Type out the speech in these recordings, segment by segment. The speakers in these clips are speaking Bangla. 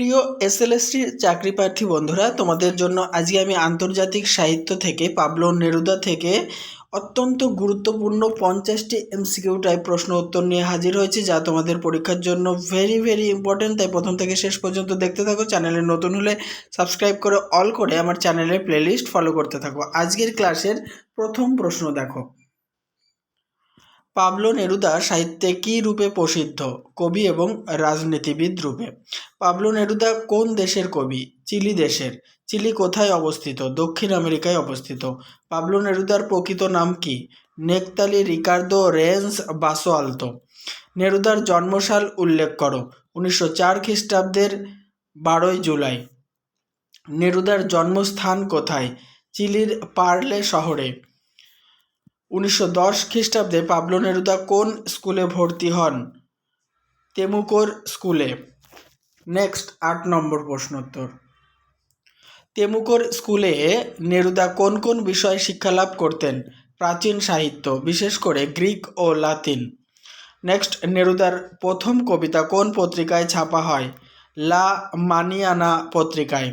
প্রিয় এসএলএসটির চাকরি প্রার্থী বন্ধুরা, তোমাদের জন্য আজকে আমি আন্তর্জাতিক সাহিত্য থেকে পাবলো নেরুদা থেকে অত্যন্ত গুরুত্বপূর্ণ পঞ্চাশটি এমসিকিউ টাইপ প্রশ্ন উত্তর নিয়ে হাজির হয়েছি, যা তোমাদের পরীক্ষার জন্য ভেরি ভেরি ইম্পর্টেন্ট তাই প্রথম থেকে শেষ পর্যন্ত দেখতে থাকো, চ্যানেলে নতুন হলে সাবস্ক্রাইব করে অল করে আমার চ্যানেলের প্লেলিস্ট ফলো করতে থাকো। আজকের ক্লাসের প্রথম প্রশ্ন দেখো। পাবলো নেরুদা সাহিত্যে কী রূপে প্রসিদ্ধ? কবি এবং রাজনীতিবিদ রূপে। পাবলো নেরুদা কোন দেশের কবি? চিলি দেশের। চিলি কোথায় অবস্থিত? দক্ষিণ আমেরিকায় অবস্থিত। পাবলো নেরুদার প্রকৃত নাম কি? নেকতালি রিকার্দো রেন্স বাসো আলতো। নেরুদার জন্মসাল উল্লেখ করো, উনিশশো চার খ্রিস্টাব্দের বারোই জুলাই। নেরুদার জন্মস্থান কোথায়? চিলির পার্লে শহরে। উনিশশো দশ খ্রিস্টাব্দে পাবলো নেরুদা কোন স্কুলে ভর্তি হন? তেমুকোর স্কুলে। নেক্সট, আট নম্বর প্রশ্নোত্তর তেমুকোর স্কুলে নেরুদা কোন কোন বিষয়ে শিক্ষালাভ করতেন? প্রাচীন সাহিত্য, বিশেষ করে গ্রিক ও লাতিন। নেক্সট, নেরুদার প্রথম কবিতা কোন পত্রিকায় ছাপা হয়? লা মানিয়ানা পত্রিকায়।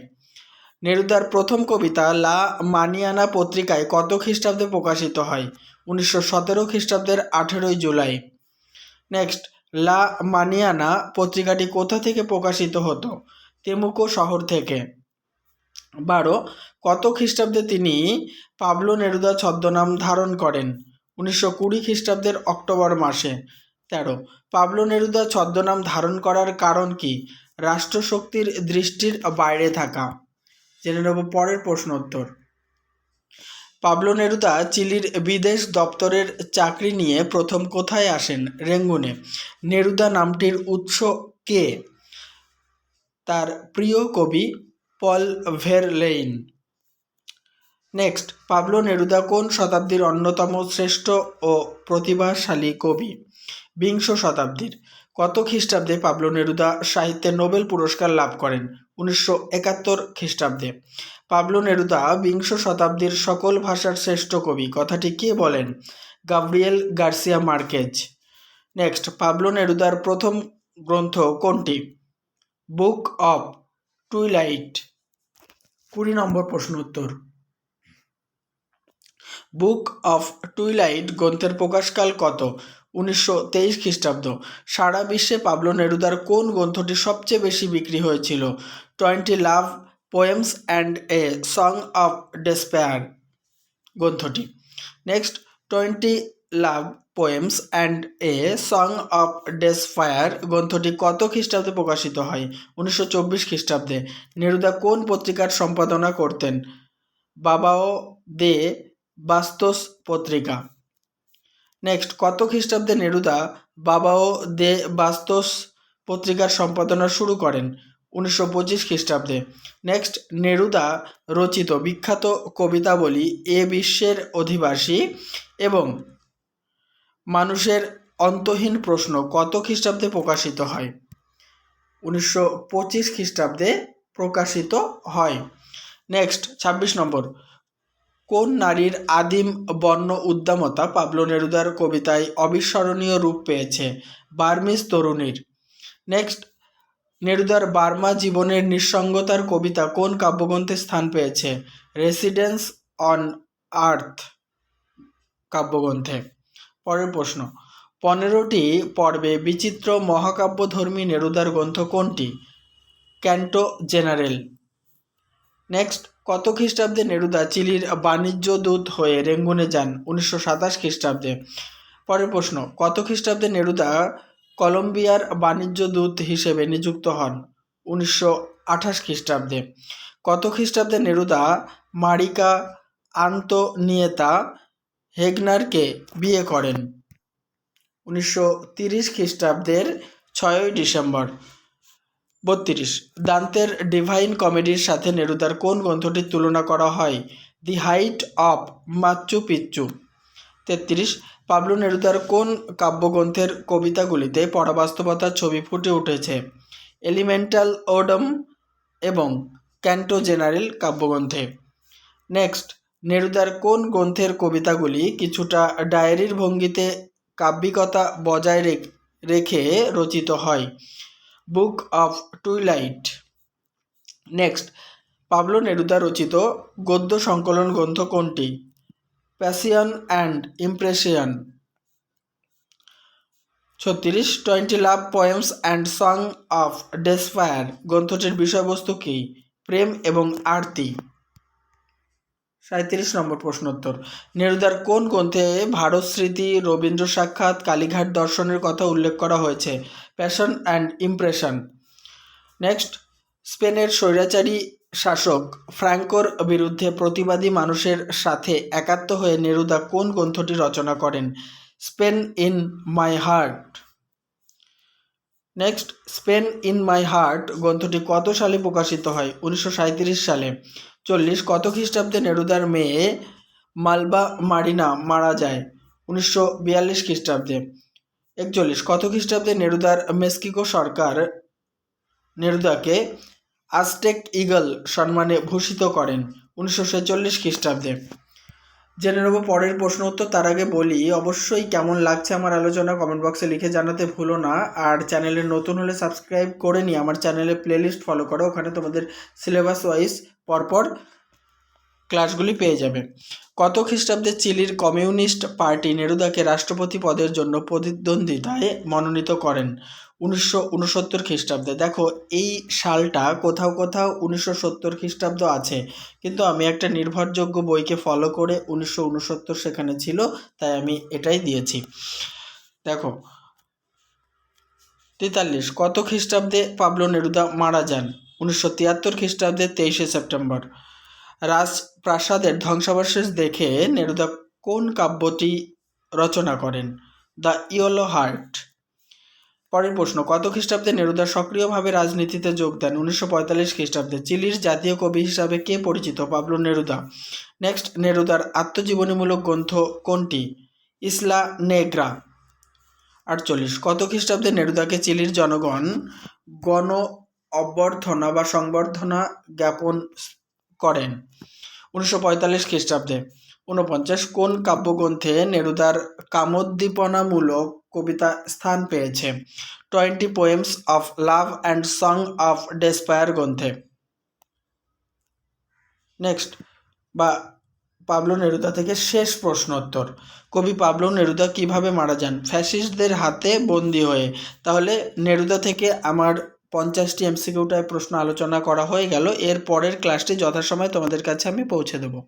নেরুদার প্রথম কবিতা লা মানিয়ানা পত্রিকায় কত খ্রিস্টাব্দে প্রকাশিত হয়? উনিশশো সতেরো খ্রিস্টাব্দের আঠেরোই জুলাই। নেক্সট, লা মানিয়ানা পত্রিকাটি কোথা থেকে প্রকাশিত হতো? তেমুকো শহর থেকে। বারো কত খ্রিস্টাব্দে তিনি পাবলো নেরুদা ছদ্মনাম ধারণ করেন? উনিশশো কুড়ি খ্রিস্টাব্দের অক্টোবর মাসে। তেরো, পাবলো নেরুদা ছদ্মনাম ধারণ করার কারণ কি? রাষ্ট্রশক্তির দৃষ্টির বাইরে থাকা। জেনে নেব পরের প্রশ্ন উত্তর। পাবলো নেরুদা চিলির বিদেশ দপ্তরের চাকরি নিয়ে প্রথম কোথায় আসেন? রেঙ্গুনে। নেরুদা নামটির উৎস কে? তার প্রিয় কবি Paul Verlaine. Next, Pablo Neruda কোন শতাব্দীর অন্যতম শ্রেষ্ঠ ও প্রতিভাশালী কবি? বিংশ শতাব্দীর। কত খ্রিস্টাব্দে পাবলো নেরুদা সাহিত্যে নোবেল পুরস্কার লাভ করেন? উনিশশো একাত্তর খ্রিস্টাব্দে। পাবলো নেরুদা বিংশ শতাব্দীর সকল ভাষার শ্রেষ্ঠ কবি। কথাটি কে বলেন? Gabriel Garcia Marquez. Next, Pablo নেরুদার প্রথম গ্রন্থ কোনটি? Book of twilight. কুড়ি নম্বর প্রশ্ন উত্তর। বুক অফ টুইলাইট গ্রন্থের প্রকাশকাল কত? উনিশশো তেইশ খ্রিস্টাব্দ। সারা বিশ্বে পাবলো নেরুদার কোন গ্রন্থটি সবচেয়ে বেশি বিক্রি হয়েছিল? Twenty love poems and a song of despair গ্রন্থটি। Next, twenty love poems and a song of despair গ্রন্থটি কত খ্রিস্টাব্দে প্রকাশিত হয়? উনিশশো চব্বিশ খ্রিস্টাব্দে। নেরুদা কোন পত্রিকার সম্পাদনা করতেন? বাবাও দে বাস্তস পত্রিকা। নেক্সট কত খ্রিস্টাব্দে নেরুদা বাবাও দে বাস্তস পত্রিকার সম্পাদনা শুরু করেন? উনিশশো পঁচিশ খ্রিস্টাব্দে। নেক্সট নেরুদা রচিত বিখ্যাত কবিতাবলী এ বিশ্বের অধিবাসী এবং মানুষের অন্তহীন প্রশ্ন কত খ্রিস্টাব্দে প্রকাশিত হয়? উনিশশো পঁচিশ খ্রিস্টাব্দে প্রকাশিত হয়। নেক্সট ছাব্বিশ নম্বর। কোন নারীর আদিম বর্ণ উদ্দামতা পাবলো নেরুদার কবিতায় অবিস্মরণীয় রূপ পেয়েছে? বার্মিজ তরুণীর। নেক্সট, নেরুদার বার্মা জীবনের নিঃসঙ্গতার কবিতা কোন কাব্যগ্রন্থে স্থান পেয়েছে? রেসিডেন্স অন আর্থ কাব্যগ্রন্থে। পরের প্রশ্ন, পনেরোটি পর্বে বিচিত্র মহাকাব্যধর্মী নেরুদার গ্রন্থ কোনটি? Canto general. নেক্সট কত খ্রিস্টাব্দে নেরুদা চিলির বাণিজ্য দূত হয়ে রেঙ্গুনে যান? উনিশশো সাতাশ খ্রিস্টাব্দে। পরের প্রশ্ন, কত খ্রিস্টাব্দে নেরুদা কলম্বিয়ার বাণিজ্য দূত হিসেবে নিযুক্ত হন? উনিশশো আঠাশ খ্রিস্টাব্দে। কত খ্রিস্টাব্দে নেরুদা মারিকা আন্তনিয়েতা হেগনারকে বিয়ে করেন? উনিশশো তিরিশ খ্রিস্টাব্দের ছয়ই ডিসেম্বর। বত্রিশ। দান্তের ডিভাইন কমেডির সাথে নেরুদার কোন গ্রন্থটির তুলনা করা হয়? দি হাইট অফ মাচ্চু পিচ্চু তেত্রিশ। পাবলু নেরুদার কোন কাব্যগ্রন্থের কবিতাগুলিতে পরাবাস্তবতার ছবি ফুটে উঠেছে? এলিমেন্টাল ওডম এবং ক্যান্টো জেনারেল কাব্যগ্রন্থে। নেক্সট নেরুদার কোন গ্রন্থের কবিতাগুলি কিছুটা ডায়েরির ভঙ্গিতে কাব্যিকতা বজায় রেখে রচিত হয়? Book of twilight next Pablo Neruda রচিত গদ্য সংকলন গ্রন্থ কোনটি? প্যাসিয়ন অ্যান্ড ইমপ্রেশিয়ন ছত্রিশ twenty love poems and song of despair গ্রন্থটির বিষয়বস্তু কী? প্রেম এবং আরতি। সাঁত্রিশ নম্বর প্রশ্নোত্তর। নেরুদার কোন গ্রন্থে ভারত স্মৃতি রবীন্দ্র সাক্ষাৎ কালীঘাট দর্শনের কথা উল্লেখ করা হয়েছে? Passion and impression. নেক্সট, স্পেনের স্বৈরাচারী শাসক ফ্র্যাঙ্কোর বিরুদ্ধে প্রতিবাদী মানুষের সাথে একাত্ম হয়ে নেরুদা কোন গ্রন্থটি রচনা করেন? Spain in my heart. Next, Spain in my heart গ্রন্থটি কত সালে প্রকাশিত হয়? উনিশশো সাঁইত্রিশ সালে। চল্লিশ, কত খ্রিস্টাব্দে নেরুদার মেয়ে মালবা মারিনা মারা যায়? উনিশশো বিয়াল্লিশ খ্রিস্টাব্দে। একচল্লিশ। কত খ্রিস্টাব্দে নেরুদার মেক্সিকো সরকার নেরুদাকে আজটেক ইগল সম্মানে ভূষিত করেন উনিশশো ছেচল্লিশ খ্রিস্টাব্দে? জেনে নেব পরের প্রশ্ন উত্তর, তার আগে বলি, অবশ্যই কেমন লাগছে আমার আলোচনা কমেন্ট বক্সে লিখে জানাতে ভুলো না। আর চ্যানেলে নতুন হলে সাবস্ক্রাইব করে নিই আমার চ্যানেলে প্লেলিস্ট ফলো করো। ওখানে তোমাদের সিলেবাস ওয়াইজ পরপর ক্লাসগুলি পেয়ে যাবে। কত খ্রিস্টাব্দে চিলির কমিউনিস্ট পার্টি নেরুদাকে রাষ্ট্রপতি পদের জন্য প্রতিদ্বন্দ্বিতায় মনোনীত করেন উনিশশো উনসত্তর খ্রিস্টাব্দে। দেখো, এই সালটা কোথাও কোথাও উনিশশো সত্তর খ্রিস্টাব্দ আছে, কিন্তু আমি একটা নির্ভরযোগ্য বইকে ফলো করে উনিশশো উনসত্তর সেখানে ছিল, তাই আমি এটাই দিয়েছি। দেখো, তেতাল্লিশ কত খ্রিস্টাব্দে পাবলো নেরুদা মারা যান? উনিশশো তিয়াত্তর খ্রিস্টাব্দে তেইশে সেপ্টেম্বর। রাজপ্রাসাদের ধ্বংসাবশেষ দেখে নেরুদা কোন কাব্যটি রচনা করেন? The yellow heart. পরের প্রশ্ন, কত খ্রিস্টাব্দে নেরুদা সক্রিয়ভাবে রাজনীতিতে যোগ দেন? উনিশশো পঁয়তাল্লিশ খ্রিস্টাব্দে। চিলির জাতীয় কবি হিসাবে কে পরিচিত? Pablo Neruda. নেক্সট, নেরুদার আত্মজীবনীমূলক গ্রন্থ কোনটি? ইসলা নেগ্রা। আটচল্লিশ, কত খ্রিস্টাব্দে নেরুদাকে চিলির জনগণ গণ অভ্যর্থনা বা সংবর্ধনা জ্ঞাপন করেন। উনিশশো পঁয়তাল্লিশ খ্রিস্টাব্দে ঊনপঞ্চাশ কোন কাব্যগ্রন্থে নেরুদার কামোদ্দীপনামূলক কবিতা স্থান পেয়েছে? Twenty poems of love and song of despair গ্রন্থে। নেক্সট, বা পাবলো নেরুদা থেকে শেষ প্রশ্নোত্তর। কবি পাবলো নেরুদা কীভাবে মারা যান? ফ্যাসিস্টদের হাতে বন্দি হয়ে। তাহলে নেরুদা থেকে আমার পঞ্চাশটি এমসিকিউটায় প্রশ্ন আলোচনা করা হয়ে গেল। এর পরের ক্লাসটি যথাসময়ে তোমাদের কাছে আমি পৌঁছে দেবো।